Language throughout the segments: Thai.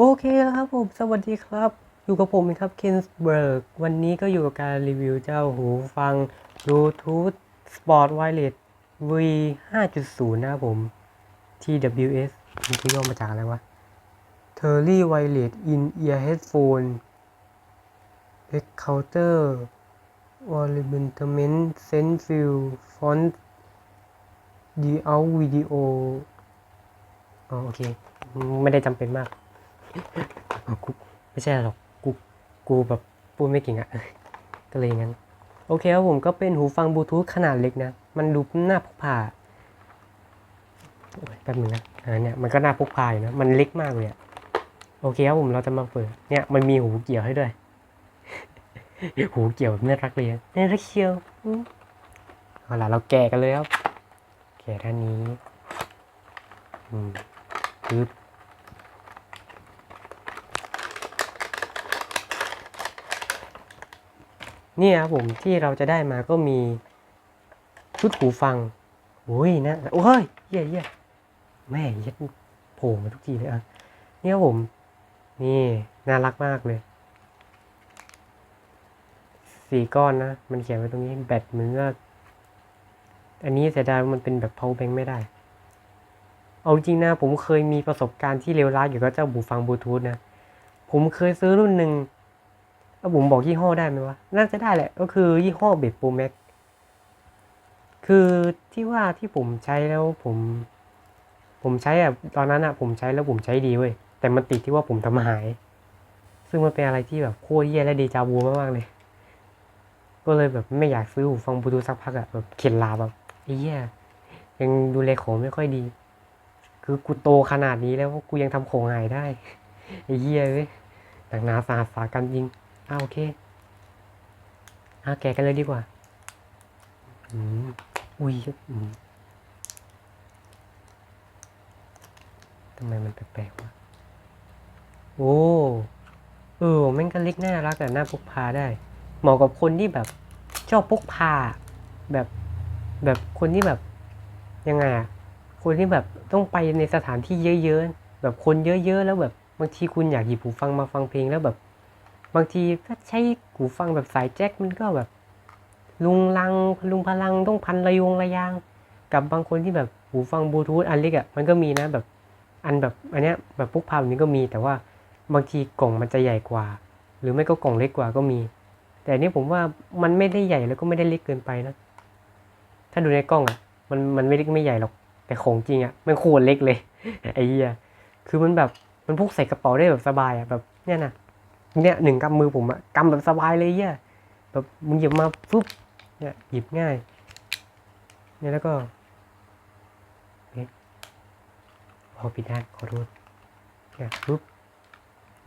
โอเคครับผม สวัสดีครับ อยู่กับผมครับเคนส์เบิร์กวันนี้ก็อยู่กับการรีวิวเจ้าหูฟัง Bluetooth Sport Wireless V 5.0 นะครับผม TWS มันคือย่อมาจากอะไรวะ t e r r y Wireless In Ear Headphone Encounter Ornament Sense Field Font d out Video อ๋อโอเค ไม่ได้จำเป็นมาก กูไม่ใช่หรอกกูกูแบบพูดไม่เก่งอะก็เลยงั้น โอเคครับผมก็เป็นหูฟังบลูทูธขนาดเล็กนะ มันดูน่าพกพาแป๊บนึงนะอ่าเนี่ยมันก็น่าพกพาอยู่นะ มันเล็กมากเลยอะโอเคครับผมเราจะมาเปิด เนี่ยมันมีหูเกี่ยวให้ด้วย หูเกี่ยวแบบน่ารักเลยน่ารักเชียวเอาล่ะเราแกะกันเลยครับ แกะด้านนี้อืมปึ๊บ นี่ครับผมที่เราจะได้มาก็มีชุดหูฟังโอ้ยนะโอ้ยเยี่ยเยี่ยแม่ยัดโผล่มาทุกทีเลยอะนี่ครับผม นี่น่ารักมากเลยสี่ก้อนนะ มันเขียนไว้ตรงนี้แบตเหมือนว่าอันนี้เสียดายว่ามันเป็นแบบ power bank ไม่ได้ เอาจริงนะ ผมเคยมีประสบการณ์ที่เลวร้ายเกี่ยวกับเจ้าหูฟังบลูทูธนะ ผมเคยซื้อรุ่นหนึ่ง เอาผมบอกยี่ห้อได้ไหมวะ น่าจะได้แหละ ก็คือยี่ห้อเบดโปรแม็กคือที่ว่าที่ผมใช้แล้วผม ผมใช้อะตอนนั้นอะผมใช้แล้วผมใช้ดีเว้ย แต่มันติดที่ว่าผมทำหาย ซึ่งมันเป็นอะไรที่แบบโคตรเยี่ยและเดจาวูมากๆเลย ก็เลยแบบไม่อยากซื้อหูฟังบลูทูธสักพักอะแบบเข็ดลาแบบไอ้เหี้ยยังดูแลของไม่ค่อยดี คือกูโตขนาดนี้แล้วกูยังทำของหายได้ไอ้เหี้ยเว้ยหนักหนาสาหัสสากันจริง อ่าโอเคอ่าแกะกันเลยดีกว่าอืมอุ้ยอืมทำไมมันแปลกๆวะโอ้เออแม่งก็เล็กน่ารักแต่น่าพกพาได้ เหมาะกับคนที่แบบชอบพกพา แบบแบบคนที่แบบยังไงอะคนที่แบบต้องไปในสถานที่เยอะๆแบบคนเยอะ ๆ แล้วแบบบางทีคุณอยากหยิบหูฟังมาฟังเพลงแล้วแบบ บางทีถ้าใช้หูฟังแบบสายแจ็คมันก็แบบ ลุงลังลุงพลังต้องพันระยงระยาง กับบางคนที่แบบหูฟังบลูทูธอันเล็กอะ่ะมันก็มีนะแบบอันแบบอันเนี้ยแบบพวกพาแบบนี้ก็มี แต่ว่าบางทีกล่องมันจะใหญ่กว่า หรือไม่ก็กล่องเล็กกว่าก็มี แต่นี้ผมว่ามันไม่ได้ใหญ่แล้วก็ไม่ได้เล็กเกินไปนะ ถ้าดูในกล้องอะ่ะมันมันไม่เล็กไม่ใหญ่หรอกแต่ของจริงอะ่ะมันโคตรเล็กเลยไอ้เหี้ยคือมันแบบมันพกใส่กระเป๋าได้แบบสบายอะ่ะแบบเนี่ยนะ เนี่ยหนึ่งกำมือผมอะกำแบบสบายเลยเหี้ยแบบมึงหยิบมาปุ๊บเนี่ยหยิบง่ายเนี่ยแล้วก็พอปิดได้ขอโทษเนี่ยปุ๊บ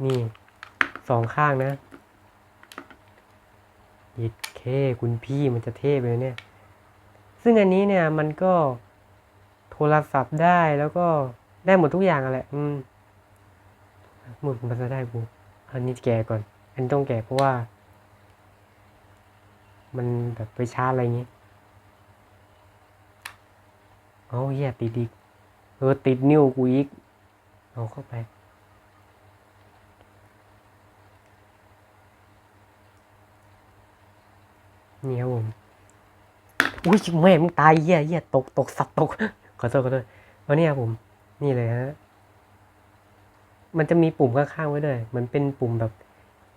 นี่สองข้างนะยิดเคคุณพี่มันจะเท่ไปเลยเนี่ย ซึ่งอันนี้เนี่ยมันก็โทรศัพท์ได้แล้วก็ได้หมดทุกอย่างอะแหละ อืมหมดมันจะได้กู อันนี้แก่ก่อน อันต้องแก่เพราะว่า มันแบบไปชาร์จอะไรอย่างงี้เอาเหี้ยติดอีกเออติดนิ้วกูอีก เอาเข้าไปนี่ครับผมอุ้ยแม่มึงตายเหี้ยเหี้ยตกตกสัตว์ตก ขอโทษขอโทษเอาเนี่ยครับผม นี่เลยฮะ มันจะมีปุ่มข้างๆไว้ด้วยเหมือนเป็นปุ่มแบบ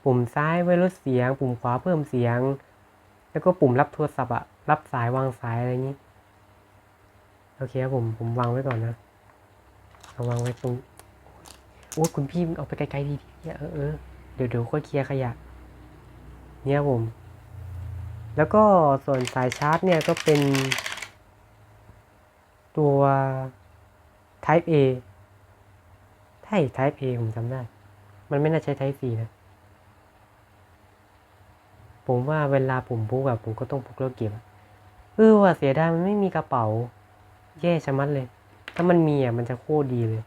ปุ่มซ้ายไว้ลดเสียง ปุ่มขวาเพิ่มเสียง แล้วก็ปุ่มรับโทรศัพท์อะรับสายวางสายอะไรอย่างนี้ โอเคครับผมผมวางไว้ก่อนนะเอาวางไว้ตรงโอ้ยคุณพี่เอาไปไกลๆดีๆเออเออเดี๋ยวเดี๋ยวค่อยเคลียร์ขยะ เนี่ยผม แล้วก็ส่วนสายชาร์จเนี่ยก็เป็นตัว Type A Type A ผมจำได้ มันไม่น่าใช้ Type C นะ ผมว่าเวลาผมพกแบบผมก็ต้องพกแล้วเก็บอะเออว่าเสียดายมันไม่มีกระเป๋า แย่ชะมัดเลย ถ้ามันมีอะมันจะโคตรดีเลย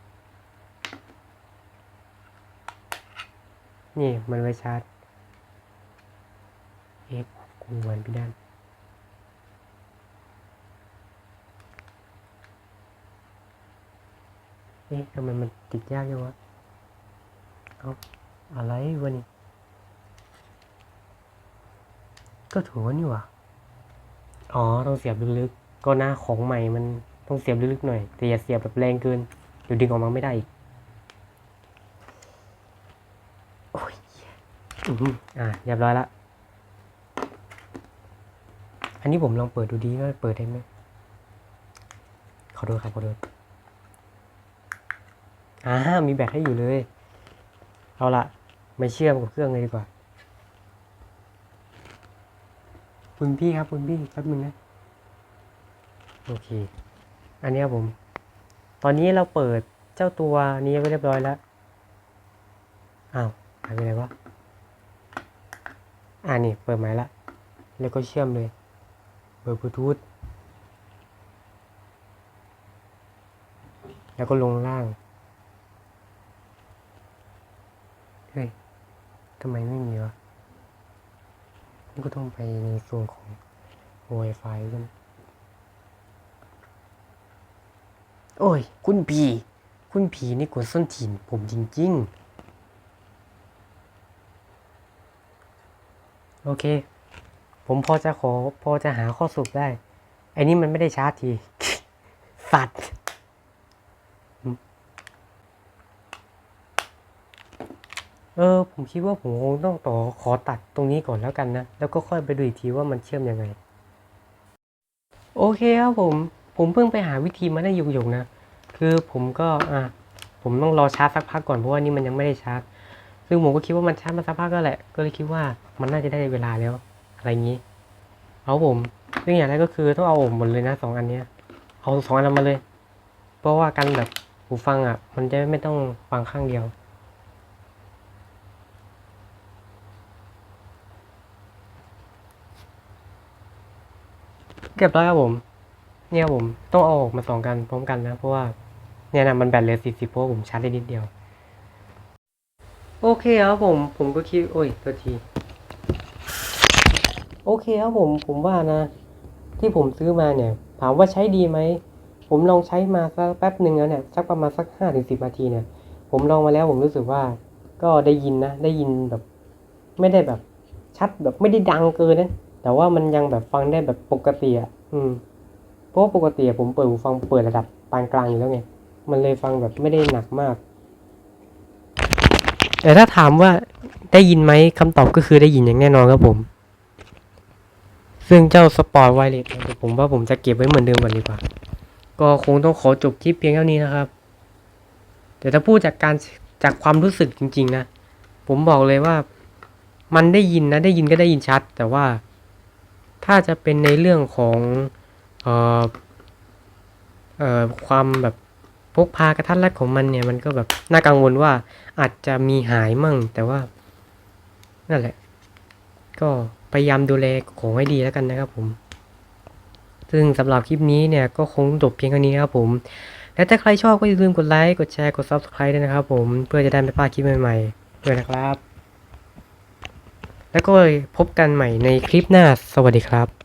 นี่มันไว้ชาร์จเอ็กกูวันพี่ด้าน เอ๊ะทำไมมันติดยากจังวะเอาอะไรวะนี่ก็ถูกวนี่ว่อ๋อต้องเสียบลึกๆก็หน้าของใหม่มันต้องเสียบลึกๆหน่อย แต่อย่าเสียบแบบแรงเกินเดี๋ยวดึงออกมาไม่ได้อีกโอ้ยอือหืออ่าเรียบร้อยละอันนี้ผมลองเปิดดูดีว่าเปิดได้ไหมขอโทษครับขอโทษ อ่ามีแบตให้อยู่เลย เอาละไม่เชื่อมกับเครื่องเลยดีกว่า คุณพี่ครับคุณพี่แป๊บนึงนะ โอเค อันนี้ยผม ตอนนี้เราเปิดเจ้าตัวนี้ไว้เรียบร้อยแล้ว อ้าวหายไปไหนวะ อ่านี่เปิดใหม่ละ แล้วก็เชื่อมเลย เปิดบลูทูธแล้วก็ลงล่าง เฮ้ยทำไมไม่มีวะนี่ก็ต้องไปในส่วนของ Wi-Fi กัน โอ้ย คุณผี คุณผีนี่กวนส้นถีนผมจริง ๆ โอเค ผมพอจะขอ พอจะหาข้อสรุปได้ ไอ้นี่มันไม่ได้ชาร์จที สัตว์ เออผมคิดว่าผมคงต้องต่อขอตัดตรงนี้ก่อนแล้วกันนะ แล้วก็ค่อยไปดูอีกทีว่ามันเชื่อมยังไง โอเคครับผม ผมเพิ่งไปหาวิธีมาได้หยกๆนะ คือผมก็อะผมต้องรอชาร์จสักพักก่อนเพราะว่านี่มันยังไม่ได้ชาร์จ ซึ่งผมก็คิดว่ามันชาร์จมาสักพักก็แหละ ก็เลยคิดว่ามันน่าจะได้เวลาแล้ว อะไรอย่างนี้ เอาผมซึ่งอย่างแรกก็คือต้องเอาออกหมดเลยนะสองอันเนี้ย เอาสองอันมาเลย เพราะว่ากันแบบหูฟังอะ มันจะไม่ต้องฟังข้างเดียว เรียบร้อยครับผม เนี่ยครับผมต้องเอาออกมาสองกันพร้อมกันนะ เพราะว่าเนี่ยนะมันแบตเหลือสี่สิบเพราะผมชาร์จได้นิดเดียว โอเคครับผม ผมก็คิด โอ้ยตัวที โอเคครับผม ผมว่านะ ที่ผมซื้อมาเนี่ย ถามว่าใช้ดีไหม ผมลองใช้มาสักแป๊บหนึ่งแล้วเนี่ย สักประมาณสักห้าถึงสิบนาทีเนี่ย ผมลองมาแล้วผมรู้สึกว่า ก็ได้ยินนะ ได้ยินแบบ ไม่ได้แบบชัดแบบไม่ได้ดังเกินนะ แต่ว่ามันยังแบบฟังได้แบบปกติอะอืมเพราะปกติอะผมเปิดหูฟังเปิดระดับปานกลางอยู่แล้วไง มันเลยฟังแบบไม่ได้หนักมาก แต่ถ้าถามว่าได้ยินไหมคำตอบก็คือได้ยินอย่างแน่นอนครับผม ซึ่งเจ้าสปอร์ตไวเลสผมว่าผมจะเก็บไว้เหมือนเดิมก่อนดีกว่า ก็คงต้องขอจบคลิปเพียงเท่านี้นะครับ แต่ถ้าพูดจากการจากความรู้สึกจริง ๆ นะ ผมบอกเลยว่า มันได้ยินนะได้ยินก็ได้ยินชัด แต่ว่า ถ้าจะเป็นในเรื่องของเอ่อเอ่อความแบบพกพากระทัดรัดของมันเนี่ยมันก็แบบน่ากังวลว่าอาจจะมีหายมั่ง แต่ว่านั่นแหละ ก็พยายามดูแลของให้ดีแล้วกันนะครับผม ซึ่งสำหรับคลิปนี้เนี่ยก็คงจบเพียงเท่านี้นะครับผม และถ้าใครชอบก็อย่าลืมกดไลค์ กดแชร์ กด subscribe ด้วยนะครับผม เพื่อจะได้ไม่พลาดคลิปใหม่ๆด้วยนะครับ แล้วก็พบกันใหม่ในคลิปหน้า สวัสดีครับ